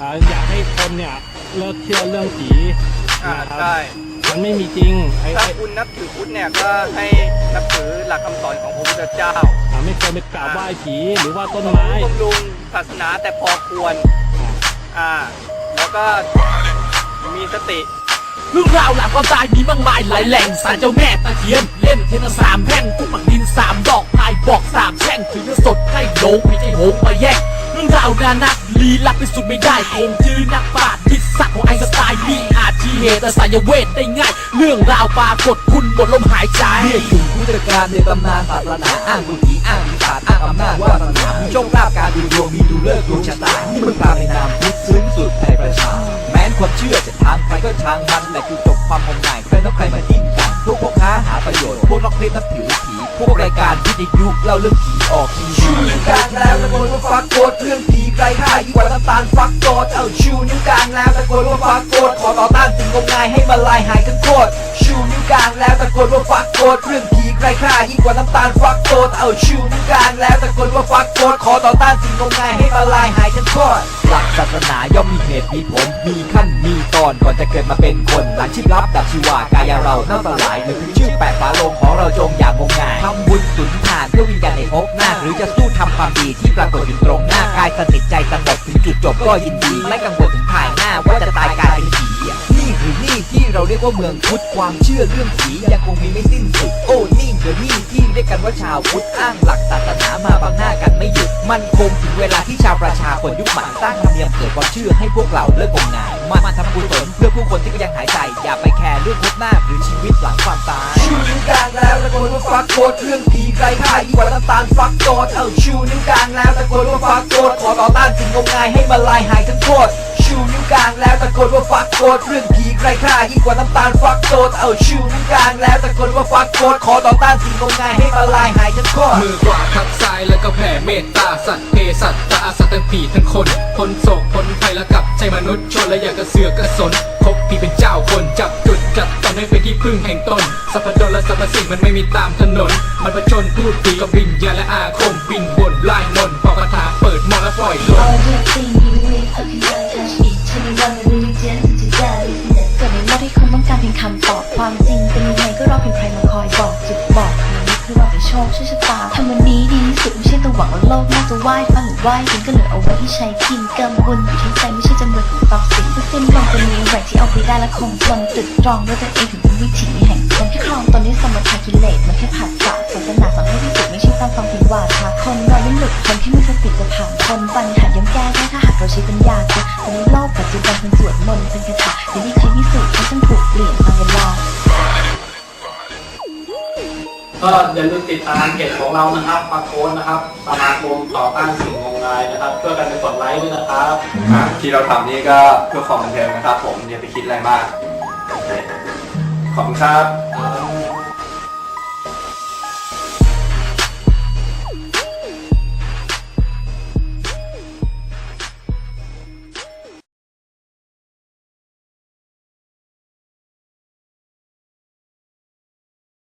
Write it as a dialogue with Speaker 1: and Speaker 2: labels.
Speaker 1: อ่าอยากให้คนเนี่ยเลิกเชื่อเรื่องผี
Speaker 2: อ่า
Speaker 1: นะครับ
Speaker 2: ใช่
Speaker 1: มันไม่มีจริงไอ้
Speaker 2: ถ้า
Speaker 1: ไอ้
Speaker 2: คุณนับถือพุทธเนี่ยก็ให้นับถือหลักคำสอนของพระพุทธเจ้า
Speaker 1: อ่าไม่ควรไปกราบไหว้ผีหรือว่าต้นไม้
Speaker 2: บำรุงศาสนาแต่พอควร อ่า แล้วก็มีสติ
Speaker 3: เรื่องราวหลังความตายมีมากมายหลายแหล่งสารเจ้าแม่ตะเคียน เล่นเทนสามแผ่นกุปักดินสามดอกพายบอกสามแช่งถือเนื้อสดให้โลงไม่ใช่โหงมาแย่ง เรื่าวนานักลีลับไปสุดไม่ได้คงจื้อนักปราชญ์ทิศศักดิ์ของไอน์สไตล์มีอาจทีเหตุแต่สายเวทได้ง่าย เรื่องราวปรากฏคุณหมดลมหายใจ
Speaker 4: เรียกถึงพุทธการในตำนานศาสนาอ้างบุญผีอ้างวิสาจอ้างอำนาจวาสนามีโชคลาภการดูดวงมีดูเลิกดวงชะตานี่มึงตามในนามพุทธซึ้งสุดในประชา แม้นความเชื่อจะทางใครก็ทางมันแต่คือจบความงมงายใครต้องใครมาดิ้นกันพวกพ่อค้าหาประโยชน์พวกนักเล่นนับถือผี พวกรายการวิทยุเล่าเรื่องผีออกทีวีชูนิ้วกลางแล้วตะโกนว่าฟักโกดเรื่องผีไกลค่ายิ่งกว่าน้ำตาลฟักโกดเอาชูนิ้วกลางแล้วตะโกนว่าฟักโกดขอต่อต้านสิ่งงมงายให้มันลายหายทั้งโคตรชูนิ้วกลางแล้วตะโกนว่าฟักโกดเรื่องผีไกลค่ายิ่งกว่าน้ำตาลฟักโกดเอาชูนิ้วกลางแล้วตะโกนว่าฟักโกดขอต่อต้านสิ่งงมงายให้มันลายหายทั้งโคตร สนาย่อมมีเหตุมีผลมีขั้นมีตอนก่อนจะเกิดมาเป็นคนหลังชีพลับดับชีวากายเราเน่าสลายหรือคือชื่อแปดฝาโลงของเราจงอย่างงมงายทำบุญสุนทานเพื่อวิญญาณในภพหน้า หรือจะสู้ทำความดีที่ปรากฏอยู่ตรงหน้ากายสนิทใจสงบถึงจุดจบก็ยินดีไม่กังวลถึงภายหน้าว่าจะตายกลายเป็นผีนี่คือนี่ที่เราเรียกว่าเมืองพุทธความเชื่อเรื่องผียังคงมีไม่สิ้นสุดโอ้ อนี่ที่เรียกกันว่าชาวพุทธอ้างหลักศาสนามาบังหน้ากันไม่หยุด มันคงถึงเวลาที่ชาวประชาคนยุคใหม่สร้างธรรมเนียมเกิดความเชื่อให้พวกเราเลิกงมงายมาทำกุศลเพื่อผู้คนที่ก็ยังหายใจ อย่าไปแคร์เรื่องพบหน้าหรือชีวิตหลังความตาย ชูนิ้วกลางแล้วตะโกนว่าฟักโกดเรื่องผีไกลค่ายิ่งกว่าน้ำตาลฟักโกดเอาชูนิ้วกลางแล้วตะโกนว่าฟักโกดขอต่อต้านสิ่งงมงายให้มันลายหายทั้งโคตรชูนิ้วกลางแล้วตะโกนว่าฟักโกดเรื่องผีไกลค่ายิ่งกว่าน้ำตาลฟักโกดเอาชูนิ้วกลางแล้วตะโกนว่าฟักโกดขอต่อต้านสิ่งงมงายให้มันลายหายทั้งโคตร
Speaker 5: มือขวาทับซ้ายแล้วก็แผ่เมตตาสัตว์เพสัตตาสัตว์ทั้งผีทั้งคนพ้นโศกพ้นภัยแล้วกลับใจมนุษย์ชนและอยากกระเสือกกระสนคบผีเป็นเจ้าคนจับจุดจับตอนให้เป็นที่พึ่งแห่งตนสัพพดลและสรรพสิ่งมันไม่มีตามถนน มันประชนพูดผีกับวิญญาณและอาคมบินบนลายมนต์พอคาถาเปิดมอและปล่อยลม
Speaker 6: เกิดในโลกที่คนต้องการเพียงคำตอบความจริงเป็นยังไงก็รอเพียงใครมาคอยบอกจุดบอกทางนี้คือว่าเป็นโชคช่วยชะตาทำวันนี้ดีที่สุดไม่ใช่ตัวหวังว่าโลกน่าจะไหว้ฟังหรือไหว้จริงก็เหลือเอาไว้ที่ใช้กินกำบุญอยู่ที่ใจไม่ใช่จำ ได้และคงทนตึกตรองด้วยตัวเองถึงเป็นวิถีแห่งคนที่ครองตนด้วยสมถะกิเลสมันแค่ผัสสะศาสนาสอนให้ที่สุดไม่ใช่ตามฟังเพียงว่าทาคนเราไม่หลุดคนที่มีสติจะผ่านคนปัญหาย่อมแก้ได้ถ้าหากเราใช้ปัญญาค่ะแต่ในโลกปัจจุบันคนสวดมนต์เป็นคาถาอย่างที่เคยพิสูจน์เขาต้องถูกเปลี่ยนตามเวลา
Speaker 1: ก็อย่าลืมติดตามเพจของเรานะครับปาโคนนะครับสมาคมต่อต้านสิ่ง งายนะครับช่วยกันไปกดไลค์ด้วยนะครับ
Speaker 7: ที่เราทำนี่ก็เพื่อความบันเทิงนะครับ ผมอย่าไปคิดอะไรมากขอบคุณครับ